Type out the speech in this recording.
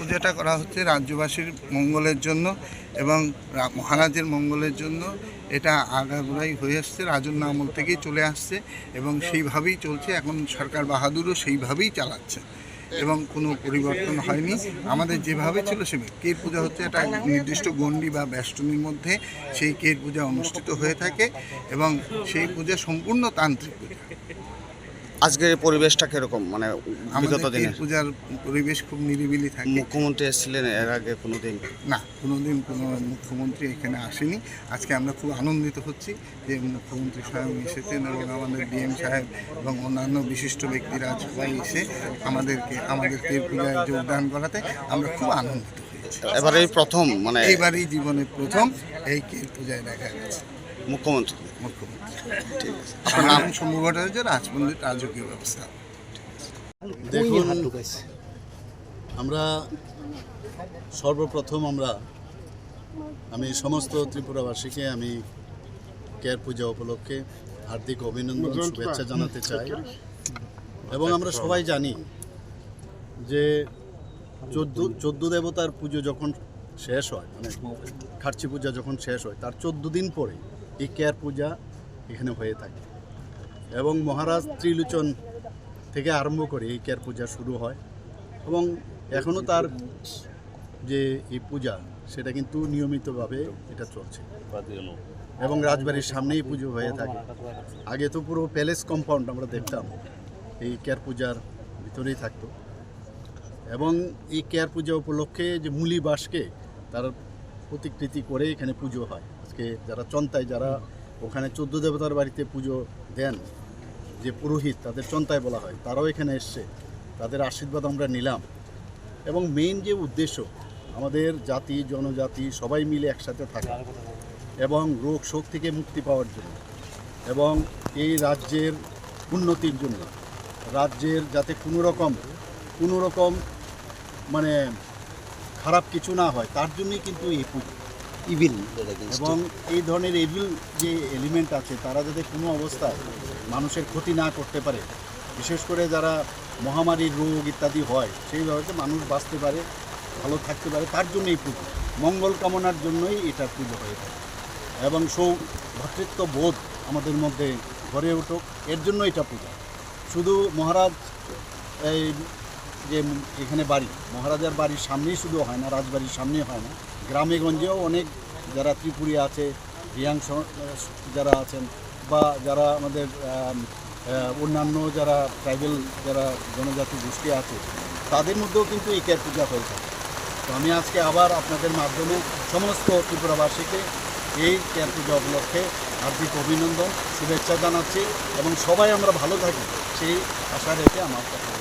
পূজাটা করা হচ্ছে রাজ্যবাসীর মঙ্গলের জন্য এবং মহারাজের মঙ্গলের জন্য। এটা আগাগোড়াই হয়ে আসছে রাজন্য আমল থেকেই চলে আসছে এবং সেইভাবেই চলছে। এখন সরকার বাহাদুরও সেইভাবেই চালাচ্ছে এবং কোনো পরিবর্তন হয়নি। আমাদের যেভাবে ছিল সেভাবে। কের পূজা হচ্ছে একটা নির্দিষ্ট গণ্ডি বা বেষ্টনীর মধ্যে সেই কের পূজা অনুষ্ঠিত হয়ে থাকে এবং সেই পূজা সম্পূর্ণ তান্ত্রিক পূজা আজকের পরিবেশটা কীরকম? মানে আমাদের বিগত দিনে পূজার পরিবেশ খুব নিরিবিলি থাকে। মুখ্যমন্ত্রী এসেছিলেন এর আগে কোনোদিন? না কোনোদিন কোনো মুখ্যমন্ত্রী এখানে আসেনি। আজকে আমরা খুব আনন্দিত হচ্ছি যে মুখ্যমন্ত্রী সাহেব এসেছেন এবং আমাদের ডিএম সাহেব এবং অন্যান্য বিশিষ্ট ব্যক্তিরা সবাই এসে আমাদেরকে আমাদের কের পূজায় যোগদান করাতে আমরা খুব আনন্দিত এবার প্রথম মানে এইবারই জীবনে প্রথম এই কের পূজায় দেখা গেছে। মুখ্যমন্ত্রী। মুখ্যমন্ত্রী ঠিক আছে নাম রাজকীয় ব্যবস্থা। দেখুন আমরা সর্বপ্রথম আমরা আমি সমস্ত ত্রিপুরাবাসীকে আমি কেয়ার পূজা উপলক্ষে হার্দিক অভিনন্দন শুভেচ্ছা জানাতে চাই। এবং আমরা সবাই জানি যে চোদ্দ চোদ্দ দেবতার পুজো যখন শেষ হয় মানে খার্চি পূজা যখন শেষ হয় তার চোদ্দ দিন পরে এই কেয়ার পূজা এখানে হয়ে থাকে। এবং মহারাজ ত্রিলোচন থেকে আরম্ভ করে এই কেয়ার পূজা শুরু হয়। এবং এখনও তার যে এই পূজা, সেটা কিন্তু নিয়মিতভাবে এটা চলছে। এবং রাজবাড়ির সামনেই পুজো হয়ে থাকে। আগে তো পুরো প্যালেস কম্পাউন্ড আমরা দেখতাম, এই কেয়ার পূজার ভিতরেই থাকতো। এবং এই কেয়ার পূজা উপলক্ষে যে মুলি বাসকে তার প্রতিকৃতি করে এখানে পুজো হয়। আজকে যারা চন্তায়, যারা ওখানে চোদ্দ দেবতার বাড়িতে পুজো দেন, যে পুরোহিত তাদের চন্তায় বলা হয়, তারাও এখানে এসছে। তাদের আশীর্বাদ আমরা নিলাম। এবং মেইন যে উদ্দেশ্য, আমাদের জাতি, জনজাতি সবাই মিলে একসাথে থাকা এবং রোগ শোক থেকে মুক্তি পাওয়ার জন্য এবং এই রাজ্যের উন্নতির জন্য, রাজ্যের যাতে কোনো রকম কোনো রকম মানে খারাপ কিছু না হয়, তার জন্যই কিন্তু এই পুজো। ইভিল এবং এই ধরনের ইভিল যে এলিমেন্ট আছে তারা যাতে কোনো অবস্থায় মানুষের ক্ষতি না করতে পারে বিশেষ করে যারা মহামারীর রোগ ইত্যাদি হয় সেইভাবে মানুষ বাঁচতে পারে ভালো থাকতে পারে তার জন্য এই পুজো। মঙ্গল কামনার জন্যই এটা পুজো হয়ে থাকে। এবং সৌ ভ্রাতৃত্ব বোধ আমাদের মধ্যে গড়ে উঠুক এর জন্য এটা পূজা। শুধু মহারাজ এই যে এখানে বাড়ি মহারাজার বাড়ির সামনেই শুধু হয় না রাজবাড়ির সামনেই হয় না গ্রামে গঞ্জেও অনেক যারা ত্রিপুরী আছে, রিয়াং যারা আছেন বা যারা আমাদের অন্যান্য যারা ট্রাইবেল যারা জনজাতি গোষ্ঠী আছে, তাদের মধ্যেও কিন্তু এই কেয়ার পূজা হয়ে থাকে। তো আমি আজকে আবার আপনাদের মাধ্যমে সমস্ত ত্রিপুরাবাসীকে এই কেয়ার পূজা উপলক্ষে হার্দিক অভিনন্দন, শুভেচ্ছা জানাচ্ছি এবং সবাই আমরা ভালো থাকি, সেই আশা রেখে আমার কথা।